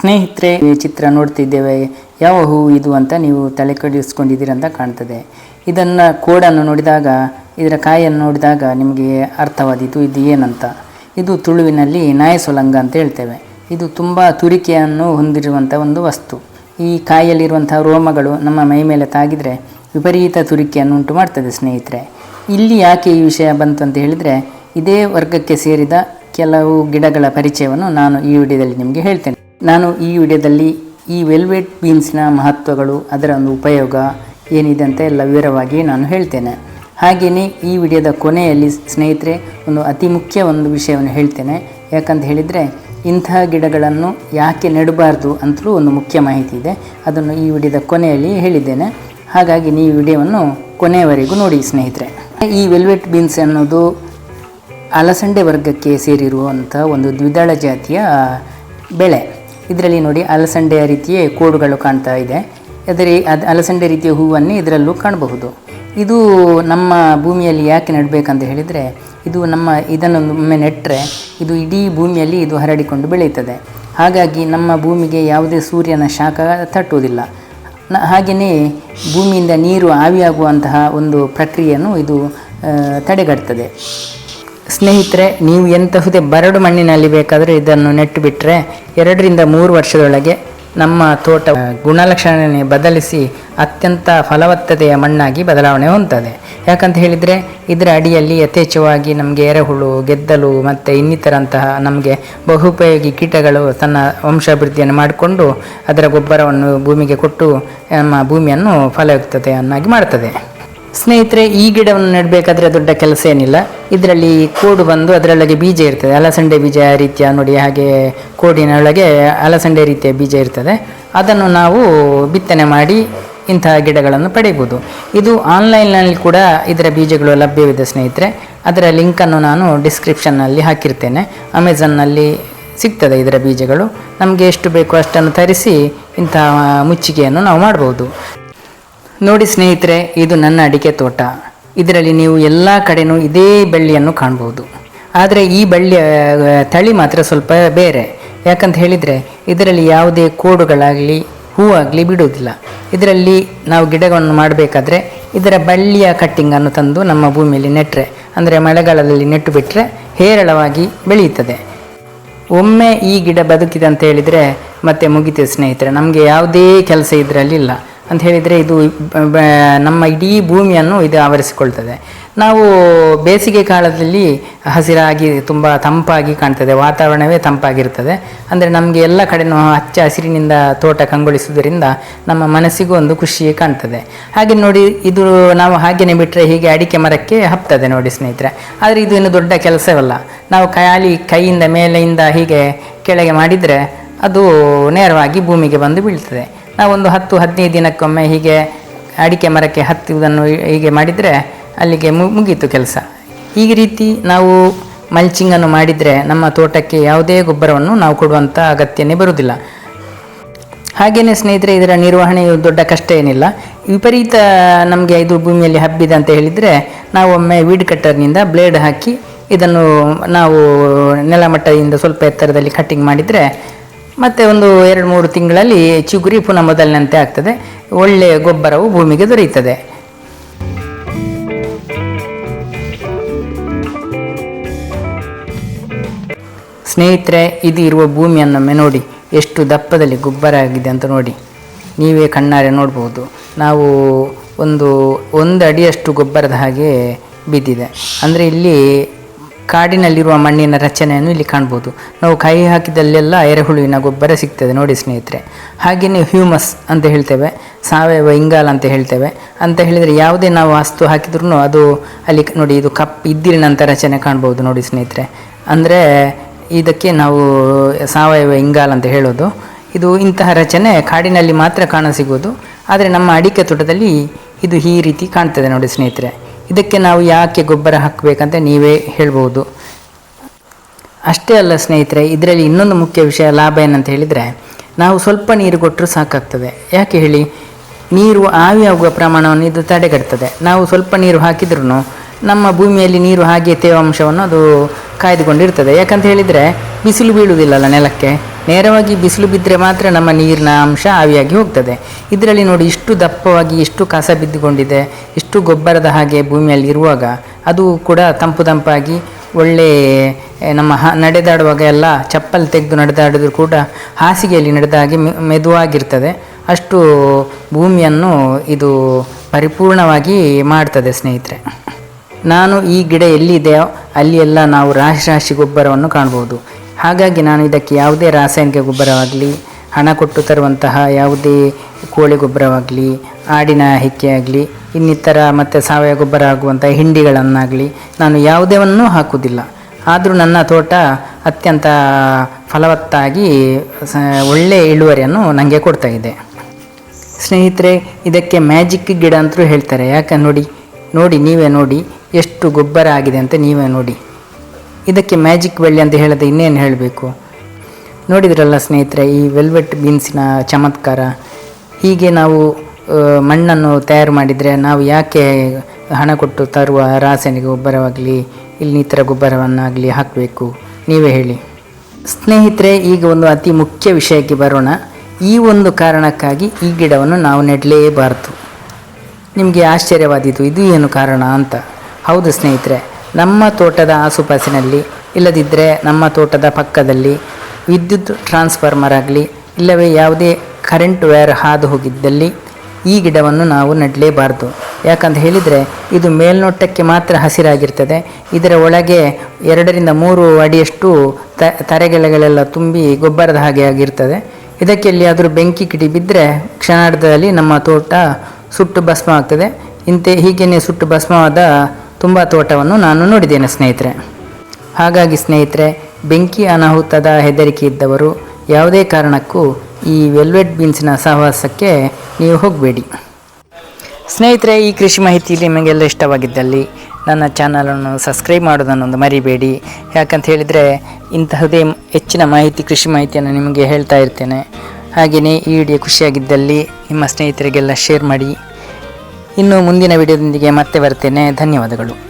ಸ್ನೇಹಿತರೆ, ಈ ಚಿತ್ರ ನೋಡ್ತಿದ್ದೇವೆ. ಯಾವ ಹೂವು ಇದು ಅಂತ ನೀವು ತಲೆ ಕಡಿಸ್ಕೊಂಡಿದ್ದೀರಂತ ಕಾಣ್ತದೆ. ಇದನ್ನು ಕೋಡನ್ನು ನೋಡಿದಾಗ, ಇದರ ಕಾಯನ್ನು ನೋಡಿದಾಗ ನಿಮಗೆ ಅರ್ಥವಾದೀತು, ಇದು ಏನಂತ. ಇದು ತುಳುವಿನಲ್ಲಿ ನಾಯಸೊಲಂಗ ಅಂತ ಹೇಳ್ತೇವೆ. ಇದು ತುಂಬ ತುರಿಕೆಯನ್ನು ಹೊಂದಿರುವಂಥ ಒಂದು ವಸ್ತು. ಈ ಕಾಯಲ್ಲಿರುವಂಥ ರೋಮಗಳು ನಮ್ಮ ಮೈ ಮೇಲೆ ತಾಗಿದರೆ ವಿಪರೀತ ತುರಿಕೆಯನ್ನು ಉಂಟು ಮಾಡ್ತದೆ, ಸ್ನೇಹಿತರೆ. ಇಲ್ಲಿ ಯಾಕೆ ಈ ವಿಷಯ ಬಂತು ಅಂತ ಹೇಳಿದರೆ, ಇದೇ ವರ್ಗಕ್ಕೆ ಸೇರಿದ ಕೆಲವು ಗಿಡಗಳ ಪರಿಚಯವನ್ನು ನಾನು ಈ ವಿಡಿಯೋದಲ್ಲಿ ನಿಮಗೆ ಹೇಳ್ತೇನೆ. ನಾನು ಈ ವಿಡಿಯೋದಲ್ಲಿ ಈ ವೆಲ್ವೆಟ್ ಬೀನ್ಸ್ನ ಮಹತ್ವಗಳು, ಅದರ ಒಂದು ಉಪಯೋಗ ಏನಿದೆ ಅಂತ ಎಲ್ಲ ವಿವರವಾಗಿ ನಾನು ಹೇಳ್ತೇನೆ. ಹಾಗೆಯೇ ಈ ವಿಡಿಯೋದ ಕೊನೆಯಲ್ಲಿ ಸ್ನೇಹಿತರೆ, ಒಂದು ಅತಿ ಮುಖ್ಯ ಒಂದು ವಿಷಯವನ್ನು ಹೇಳ್ತೇನೆ. ಯಾಕಂತ ಹೇಳಿದರೆ, ಇಂತಹ ಗಿಡಗಳನ್ನು ಯಾಕೆ ನೆಡಬಾರ್ದು ಅಂತಲೂ ಒಂದು ಮುಖ್ಯ ಮಾಹಿತಿ ಇದೆ. ಅದನ್ನು ಈ ವಿಡಿಯೋದ ಕೊನೆಯಲ್ಲಿ ಹೇಳಿದ್ದೇನೆ. ಹಾಗಾಗಿ ನೀವು ವಿಡಿಯೋವನ್ನು ಕೊನೆಯವರೆಗೂ ನೋಡಿ, ಸ್ನೇಹಿತರೆ. ಈ ವೆಲ್ವೆಟ್ ಬೀನ್ಸ್ ಅನ್ನೋದು ಅಲಸಂಡೆ ವರ್ಗಕ್ಕೆ ಸೇರಿರುವಂಥ ಒಂದು ದ್ವಿದಳ ಜಾತಿಯ ಬೆಳೆ. ಇದರಲ್ಲಿ ನೋಡಿ ಅಲಸಂಡೆಯ ರೀತಿಯ ಕೋಡುಗಳು ಕಾಣ್ತಾ ಇದೆ. ಅದರ ಅದು ಅಲಸಂಡೆ ರೀತಿಯ ಹೂವನ್ನು ಇದರಲ್ಲೂ ಕಾಣಬಹುದು. ಇದು ನಮ್ಮ ಭೂಮಿಯಲ್ಲಿ ಯಾಕೆ ನೆಡಬೇಕಂತ ಹೇಳಿದರೆ, ಇದು ನಮ್ಮ ಇದನ್ನು ಒಮ್ಮೆ ನೆಟ್ಟರೆ ಇದು ಇಡೀ ಭೂಮಿಯಲ್ಲಿ ಇದು ಹರಡಿಕೊಂಡು ಬೆಳೆಯುತ್ತದೆ. ಹಾಗಾಗಿ ನಮ್ಮ ಭೂಮಿಗೆ ಯಾವುದೇ ಸೂರ್ಯನ ಶಾಖ ತಟ್ಟುವುದಿಲ್ಲ. ಹಾಗೆಯೇ ಭೂಮಿಯಿಂದ ನೀರು ಆವಿಯಾಗುವಂತಹ ಒಂದು ಪ್ರಕ್ರಿಯೆಯನ್ನು ಇದು ತಡೆಗಟ್ತದೆ. ಸ್ನೇಹಿತರೆ, ನೀವು ಎಂತಹುದೇ ಬರಡು ಮಣ್ಣಿನಲ್ಲಿ ಬೇಕಾದರೆ ಇದನ್ನು ನೆಟ್ಟು ಬಿಟ್ಟರೆ ಎರಡರಿಂದ ಮೂರು ವರ್ಷದೊಳಗೆ ನಮ್ಮ ತೋಟ ಗುಣಲಕ್ಷಣನೆ ಗುಣಲಕ್ಷಣ ಬದಲಿಸಿ ಅತ್ಯಂತ ಫಲವತ್ತತೆಯ ಮಣ್ಣಾಗಿ ಬದಲಾವಣೆ ಹೊಂದುತ್ತದೆ ಯಾಕಂತ ಹೇಳಿದರೆ, ಇದರ ಅಡಿಯಲ್ಲಿ ಯಥೇಚ್ಛವಾಗಿ ನಮಗೆ ಎರೆಹುಳು, ಗೆದ್ದಲು ಮತ್ತು ಇನ್ನಿತರಂತಹ ನಮಗೆ ಬಹುಪಯೋಗಿ ಕೀಟಗಳು ತನ್ನ ವಂಶಾಭಿವೃದ್ಧಿಯನ್ನು ಮಾಡಿಕೊಂಡು ಅದರ ಗೊಬ್ಬರವನ್ನು ಭೂಮಿಗೆ ಕೊಟ್ಟು ನಮ್ಮ ಭೂಮಿಯನ್ನು ಫಲಯುಕ್ತತೆಯನ್ನಾಗಿ ಮಾಡ್ತದೆ. ಸ್ನೇಹಿತರೆ, ಈ ಗಿಡವನ್ನು ನೆಡಬೇಕಾದ್ರೆ ದೊಡ್ಡ ಕೆಲಸ ಏನಿಲ್ಲ. ಇದರಲ್ಲಿ ಕೋಡು ಬಂದು ಅದರೊಳಗೆ ಬೀಜ ಇರ್ತದೆ. ಅಲಸಂಡೆ ಬೀಜ ರೀತಿಯ ನೋಡಿ, ಹಾಗೆ ಕೋಡಿನೊಳಗೆ ಅಲಸಂಡೆ ರೀತಿಯ ಬೀಜ ಇರ್ತದೆ. ಅದನ್ನು ನಾವು ಬಿತ್ತನೆ ಮಾಡಿ ಇಂತಹ ಗಿಡಗಳನ್ನು ಪಡೆಯಬಹುದು. ಇದು ಆನ್ಲೈನ್ನಲ್ಲಿ ಕೂಡ ಇದರ ಬೀಜಗಳು ಲಭ್ಯವಿದೆ ಸ್ನೇಹಿತರೆ. ಅದರ ಲಿಂಕನ್ನು ನಾನು ಡಿಸ್ಕ್ರಿಪ್ಷನ್ನಲ್ಲಿ ಹಾಕಿರ್ತೇನೆ. ಅಮೆಝನ್ನಲ್ಲಿ ಸಿಗ್ತದೆ ಇದರ ಬೀಜಗಳು. ನಮಗೆ ಎಷ್ಟು ಬೇಕೋ ಅಷ್ಟನ್ನು ತರಿಸಿ ಇಂತಹ ಮುಚ್ಚಿಗೆಯನ್ನು ನಾವು ಮಾಡ್ಬೋದು. ನೋಡಿ ಸ್ನೇಹಿತರೆ, ಇದು ನನ್ನ ಅಡಿಕೆ ತೋಟ. ಇದರಲ್ಲಿ ನೀವು ಎಲ್ಲ ಕಡೆನೂ ಇದೇ ಬಳ್ಳಿಯನ್ನು ಕಾಣ್ಬೋದು. ಆದರೆ ಈ ಬಳ್ಳಿಯ ತಳಿ ಮಾತ್ರ ಸ್ವಲ್ಪ ಬೇರೆ. ಯಾಕಂತ ಹೇಳಿದರೆ ಇದರಲ್ಲಿ ಯಾವುದೇ ಕೋಡುಗಳಾಗಲಿ, ಹೂವಾಗಲಿ ಬಿಡುವುದಿಲ್ಲ. ಇದರಲ್ಲಿ ನಾವು ಗಿಡಗಳನ್ನು ಮಾಡಬೇಕಾದ್ರೆ ಇದರ ಬಳ್ಳಿಯ ಕಟ್ಟಿಂಗನ್ನು ತಂದು ನಮ್ಮ ಭೂಮಿಯಲ್ಲಿ ನೆಟ್ಟರೆ ಅಂದರೆ ಮಳೆಗಾಲದಲ್ಲಿ ನೆಟ್ಟು ಬಿಟ್ಟರೆ ಹೇರಳವಾಗಿ ಬೆಳೆಯುತ್ತದೆ. ಒಮ್ಮೆ ಈ ಗಿಡ ಬದುಕಿದೆ ಅಂತ ಹೇಳಿದರೆ ಮತ್ತೆ ಮುಗಿತದೆ ಸ್ನೇಹಿತರೆ, ನಮಗೆ ಯಾವುದೇ ಕೆಲಸ ಇದರಲ್ಲಿ ಇಲ್ಲ. ಅಂತ ಹೇಳಿದರೆ ಇದು ನಮ್ಮ ಇಡೀ ಭೂಮಿಯನ್ನು ಇದು ಆವರಿಸಿಕೊಳ್ತದೆ. ನಾವು ಬೇಸಿಗೆ ಕಾಲದಲ್ಲಿ ಹಸಿರಾಗಿ, ತುಂಬ ತಂಪಾಗಿ ಕಾಣ್ತದೆ. ವಾತಾವರಣವೇ ತಂಪಾಗಿರ್ತದೆ. ಅಂದರೆ ನಮಗೆ ಎಲ್ಲ ಕಡೆನೂ ಹಚ್ಚ ಹಸಿರಿನಿಂದ ತೋಟ ಕಂಗೊಳಿಸುವುದರಿಂದ ನಮ್ಮ ಮನಸ್ಸಿಗೂ ಒಂದು ಖುಷಿಯೇ ಕಾಣ್ತದೆ. ಹಾಗೆ ನೋಡಿ, ಇದು ನಾವು ಹಾಗೆಯೇ ಬಿಟ್ಟರೆ ಹೀಗೆ ಅಡಿಕೆ ಮರಕ್ಕೆ ಹಪ್ತದೆ ನೋಡಿ ಸ್ನೇಹಿತರೆ. ಆದರೆ ಇದು ಇನ್ನು ದೊಡ್ಡ ಕೆಲಸವಲ್ಲ. ನಾವು ಖಾಲಿ ಕೈಯಿಂದ ಮೇಲೆಯಿಂದ ಹೀಗೆ ಕೆಳಗೆ ಮಾಡಿದರೆ ಅದು ನೇರವಾಗಿ ಭೂಮಿಗೆ ಬಂದು ಬೀಳ್ತದೆ. ನಾವೊಂದು ಹತ್ತು, ಹದಿನೈದು ದಿನಕ್ಕೊಮ್ಮೆ ಹೀಗೆ ಅಡಿಕೆ ಮರಕ್ಕೆ ಹತ್ತುವುದನ್ನು ಹೀಗೆ ಮಾಡಿದರೆ ಅಲ್ಲಿಗೆ ಮುಗೀತು ಕೆಲಸ. ಈ ರೀತಿ ನಾವು ಮಲ್ಚಿಂಗನ್ನು ಮಾಡಿದರೆ ನಮ್ಮ ತೋಟಕ್ಕೆ ಯಾವುದೇ ಗೊಬ್ಬರವನ್ನು ನಾವು ಕೊಡುವಂಥ ಅಗತ್ಯನೇ ಬರುವುದಿಲ್ಲ. ಹಾಗೆಯೇ ಸ್ನೇಹಿತರೆ, ಇದರ ನಿರ್ವಹಣೆಯು ದೊಡ್ಡ ಕಷ್ಟ ಏನಿಲ್ಲ. ವಿಪರೀತ ನಮಗೆ ಇದು ಭೂಮಿಯಲ್ಲಿ ಹಬ್ಬಿದೆ ಅಂತ ಹೇಳಿದರೆ ನಾವು ಒಮ್ಮೆ ವೀಡ್ ಕಟ್ಟರ್ನಿಂದ ಬ್ಲೇಡ್ ಹಾಕಿ ಇದನ್ನು ನಾವು ನೆಲಮಟ್ಟದಿಂದ ಸ್ವಲ್ಪ ಎತ್ತರದಲ್ಲಿ ಕಟ್ಟಿಂಗ್ ಮಾಡಿದರೆ ಮತ್ತೆ ಒಂದು ಎರಡು ಮೂರು ತಿಂಗಳಲ್ಲಿ ಚಿಗುರಿ ಪುನಃ ಮೊದಲಿನಂತೆ ಆಗ್ತದೆ. ಒಳ್ಳೆಯ ಗೊಬ್ಬರವು ಭೂಮಿಗೆ ದೊರೆಯುತ್ತದೆ. ಸ್ನೇಹಿತರೆ, ಇದು ಇರುವ ಭೂಮಿಯನ್ನೊಮ್ಮೆ ನೋಡಿ. ಎಷ್ಟು ದಪ್ಪದಲ್ಲಿ ಗೊಬ್ಬರ ಆಗಿದೆ ಅಂತ ನೋಡಿ. ನೀವೇ ಕಣ್ಣಾರೆ ನೋಡ್ಬೋದು. ನಾವು ಒಂದು ಒಂದು ಅಡಿಯಷ್ಟು ಗೊಬ್ಬರದ ಹಾಗೆ ಬಿದ್ದಿದೆ ಅಂದರೆ ಇಲ್ಲಿ ಕಾಡಿನಲ್ಲಿರುವ ಮಣ್ಣಿನ ರಚನೆಯನ್ನು ಇಲ್ಲಿ ಕಾಣ್ಬೋದು. ನಾವು ಕೈ ಹಾಕಿದಲ್ಲೆಲ್ಲ ಎರೆಹುಳುವಿನ ಗೊಬ್ಬರ ಸಿಗ್ತದೆ ನೋಡಿ ಸ್ನೇಹಿತರೆ. ಹಾಗೆಯೇ ಹ್ಯೂಮಸ್ ಅಂತ ಹೇಳ್ತೇವೆ, ಸಾವಯವ ಇಂಗಾಲ ಅಂತ ಹೇಳ್ತೇವೆ. ಅಂತ ಹೇಳಿದರೆ ಯಾವುದೇ ನಾವು ವಸ್ತು ಹಾಕಿದ್ರೂ ಅದು ಅಲ್ಲಿ ನೋಡಿ ಇದು ಕಪ್ ಇದ್ದಿರಿನಂಥ ರಚನೆ ಕಾಣ್ಬೋದು ನೋಡಿ ಸ್ನೇಹಿತರೆ. ಅಂದರೆ ಇದಕ್ಕೆ ನಾವು ಸಾವಯವ ಇಂಗಾಲ ಅಂತ ಹೇಳೋದು. ಇದು ಇಂತಹ ರಚನೆ ಕಾಡಿನಲ್ಲಿ ಮಾತ್ರ ಕಾಣಸಿಗೋದು ಆದರೆ ನಮ್ಮ ಅಡಿಕೆ ತೋಟದಲ್ಲಿ ಇದು ಈ ರೀತಿ ಕಾಣ್ತದೆ ನೋಡಿ ಸ್ನೇಹಿತರೆ. ಇದಕ್ಕೆ ನಾವು ಯಾಕೆ ಗೊಬ್ಬರ ಹಾಕಬೇಕಂತ ನೀವೇ ಹೇಳ್ಬೋದು. ಅಷ್ಟೇ ಅಲ್ಲ ಸ್ನೇಹಿತರೆ, ಇದರಲ್ಲಿ ಇನ್ನೊಂದು ಮುಖ್ಯ ವಿಷಯ ಲಾಭ ಏನಂತ ಹೇಳಿದರೆ, ನಾವು ಸ್ವಲ್ಪ ನೀರು ಕೊಟ್ಟರು ಸಾಕಾಗ್ತದೆ. ಯಾಕೆ ಹೇಳಿ? ನೀರು ಆವಿಯಾಗುವ ಪ್ರಮಾಣವನ್ನು ಇದು ತಡೆಗಟ್ತದೆ. ನಾವು ಸ್ವಲ್ಪ ನೀರು ಹಾಕಿದ್ರೂ ನಮ್ಮ ಭೂಮಿಯಲ್ಲಿ ನೀರು ಹಾಗೆ ತೇವಾಂಶವನ್ನು ಅದು ಕಾಯ್ದುಕೊಂಡಿರ್ತದೆ. ಯಾಕಂತ ಹೇಳಿದರೆ, ಬಿಸಿಲು ಬೀಳುವುದಿಲ್ಲಲ್ಲ ನೆಲಕ್ಕೆ. ನೇರವಾಗಿ ಬಿಸಿಲು ಬಿದ್ದರೆ ಮಾತ್ರ ನಮ್ಮ ನೀರಿನ ಅಂಶ ಆವಿಯಾಗಿ ಹೋಗ್ತದೆ. ಇದರಲ್ಲಿ ನೋಡಿ ಇಷ್ಟು ದಪ್ಪವಾಗಿ, ಇಷ್ಟು ಕಸ ಬಿದ್ದುಕೊಂಡಿದೆ, ಇಷ್ಟು ಗೊಬ್ಬರದ ಹಾಗೆ ಭೂಮಿಯಲ್ಲಿ ಇರುವಾಗ ಅದು ಕೂಡ ತಂಪು ತಂಪಾಗಿ ಒಳ್ಳೆ ನಮ್ಮ ಹ, ನಡೆದಾಡುವಾಗ ಎಲ್ಲ ಚಪ್ಪಲ್ ತೆಗೆದು ನಡೆದಾಡಿದ್ರು ಕೂಡ ಹಾಸಿಗೆಯಲ್ಲಿ ನಡೆದ ಹಾಗೆ ಮೆ- ಮೆದುವಾಗಿರ್ತದೆ. ಅಷ್ಟು ಭೂಮಿಯನ್ನು ಇದು ಪರಿಪೂರ್ಣವಾಗಿ ಮಾಡ್ತದೆ ಸ್ನೇಹಿತರೆ. ನಾನು ಈ ಗಿಡ ಎಲ್ಲಿದೆಯೋ ಅಲ್ಲಿ ಎಲ್ಲ ನಾವು ರಾಶಿ ರಾಶಿ ಗೊಬ್ಬರವನ್ನು ಕಾಣ್ಬೋದು. ಹಾಗಾಗಿ ನಾನು ಇದಕ್ಕೆ ಯಾವುದೇ ರಾಸಾಯನಿಕ ಗೊಬ್ಬರವಾಗಲಿ, ಹಣ ಕೊಟ್ಟು ತರುವಂತಹ ಯಾವುದೇ ಕೋಳಿ ಗೊಬ್ಬರವಾಗಲಿ, ಆಡಿನ ಹೆಕ್ಕಿ ಆಗಲಿ, ಇನ್ನಿತರ ಮತ್ತು ಸಾವಯವ ಗೊಬ್ಬರ ಆಗುವಂಥ ಹಿಂಡಿಗಳನ್ನಾಗಲಿ ನಾನು ಯಾವುದೇವನ್ನು ಹಾಕುವುದಿಲ್ಲ. ಆದರೂ ನನ್ನ ತೋಟ ಅತ್ಯಂತ ಫಲವತ್ತಾಗಿ ಸ ಒಳ್ಳೆಯ ಇಳುವರಿಯನ್ನು ನನಗೆ ಕೊಡ್ತಾ ಇದೆ. ಸ್ನೇಹಿತರೆ, ಇದಕ್ಕೆ ಮ್ಯಾಜಿಕ್ ಗಿಡ ಅಂತಲೂ ಹೇಳ್ತಾರೆ. ಯಾಕೆ ನೋಡಿ? ನೋಡಿ, ನೀವೇ ನೋಡಿ. ಎಷ್ಟು ಗೊಬ್ಬರ ಆಗಿದೆ ಅಂತ ನೀವೇ ನೋಡಿ. ಇದಕ್ಕೆ ಮ್ಯಾಜಿಕ್ ಬೆಳ್ಳಿ ಅಂತ ಹೇಳದೆ ಇನ್ನೇನು ಹೇಳಬೇಕು? ನೋಡಿದ್ರಲ್ಲ ಸ್ನೇಹಿತರೆ, ಈ ವೆಲ್ವೆಟ್ ಬೀನ್ಸಿನ ಚಮತ್ಕಾರ, ಹೀಗೆ ನಾವು ಮಣ್ಣನ್ನು ತಯಾರು ಮಾಡಿದರೆ ನಾವು ಯಾಕೆ ಹಣ ಕೊಟ್ಟು ತರುವ ರಾಸಾಯನಿಕ ಗೊಬ್ಬರವಾಗಲಿ ಇನ್ನಿತರ ಗೊಬ್ಬರವನ್ನಾಗಲಿ ಹಾಕಬೇಕು? ನೀವೇ ಹೇಳಿ. ಸ್ನೇಹಿತರೆ, ಈಗ ಒಂದು ಅತಿ ಮುಖ್ಯ ವಿಷಯಕ್ಕೆ ಬರೋಣ. ಈ ಒಂದು ಕಾರಣಕ್ಕಾಗಿ ಈ ಗಿಡವನ್ನು ನಾವು ನೆಡಲೇಬಾರದು. ನಿಮಗೆ ಆಶ್ಚರ್ಯವಾದೀತು, ಇದು ಏನು ಕಾರಣ ಅಂತ. ಹೌದು ಸ್ನೇಹಿತರೆ ನಮ್ಮ ತೋಟದ ಆಸುಪಾಸಿನಲ್ಲಿ ಇಲ್ಲದಿದ್ದರೆ ನಮ್ಮ ತೋಟದ ಪಕ್ಕದಲ್ಲಿ ವಿದ್ಯುತ್ ಟ್ರಾನ್ಸ್ಫಾರ್ಮರ್ ಆಗಲಿ, ಇಲ್ಲವೇ ಯಾವುದೇ ಕರೆಂಟ್ ವೈರ್ ಹಾದು ಹೋಗಿದ್ದಲ್ಲಿ ಈ ಗಿಡವನ್ನು ನಾವು ನೆಡಲೇಬಾರ್ದು. ಯಾಕಂತ ಹೇಳಿದರೆ ಇದು ಮೇಲ್ನೋಟಕ್ಕೆ ಮಾತ್ರ ಹಸಿರಾಗಿರ್ತದೆ. ಇದರ ಒಳಗೆ ಎರಡರಿಂದ ಮೂರು ಅಡಿಯಷ್ಟು ತ, ತರೆಗೆಲೆಗಳೆಲ್ಲ ತುಂಬಿ ಗೊಬ್ಬರದ ಹಾಗೆ ಆಗಿರ್ತದೆ. ಇದಕ್ಕೆ ಎಲ್ಲಿಯಾದರೂ ಬೆಂಕಿ ಕಿಡಿ ಬಿದ್ದರೆ ಕ್ಷಣಾರ್ಧದಲ್ಲಿ ನಮ್ಮ ತೋಟ ಸುಟ್ಟು ಭಸ್ಮ ಆಗ್ತದೆ ಇಂತೆ ಹೀಗೇನೆ ಸುಟ್ಟು ಭಸ್ಮವಾದ ತುಂಬ ತೋಟವನ್ನು ನಾನು ನೋಡಿದ್ದೇನೆ, ಸ್ನೇಹಿತರೆ. ಹಾಗಾಗಿ, ಸ್ನೇಹಿತರೆ, ಬೆಂಕಿ ಅನಾಹುತದ ಹೆದರಿಕೆ ಇದ್ದವರು ಯಾವುದೇ ಕಾರಣಕ್ಕೂ ಈ ವೆಲ್ವೆಟ್ ಬೀನ್ಸ್ನ ಸಹವಾಸಕ್ಕೆ ನೀವು ಹೋಗಬೇಡಿ. ಸ್ನೇಹಿತರೆ, ಈ ಕೃಷಿ ಮಾಹಿತಿ ನಿಮಗೆಲ್ಲ ಇಷ್ಟವಾಗಿದ್ದಲ್ಲಿ ನನ್ನ ಚಾನಲನ್ನು ಸಬ್ಸ್ಕ್ರೈಬ್ ಮಾಡೋದನ್ನೊಂದು ಮರಿಬೇಡಿ. ಯಾಕಂತ ಹೇಳಿದರೆ, ಇಂತಹದೇ ಹೆಚ್ಚಿನ ಮಾಹಿತಿ, ಕೃಷಿ ಮಾಹಿತಿಯನ್ನು ನಿಮಗೆ ಹೇಳ್ತಾ ಇರ್ತೇನೆ. ಹಾಗೆಯೇ ಈ ವಿಡಿಯೋ ಖುಷಿಯಾಗಿದ್ದಲ್ಲಿ ನಿಮ್ಮ ಸ್ನೇಹಿತರಿಗೆಲ್ಲ ಶೇರ್ ಮಾಡಿ. ಇನ್ನು ಮುಂದಿನ ವಿಡಿಯೋದೊಂದಿಗೆ ಮತ್ತೆ ಬರ್ತೇನೆ. ಧನ್ಯವಾದಗಳು.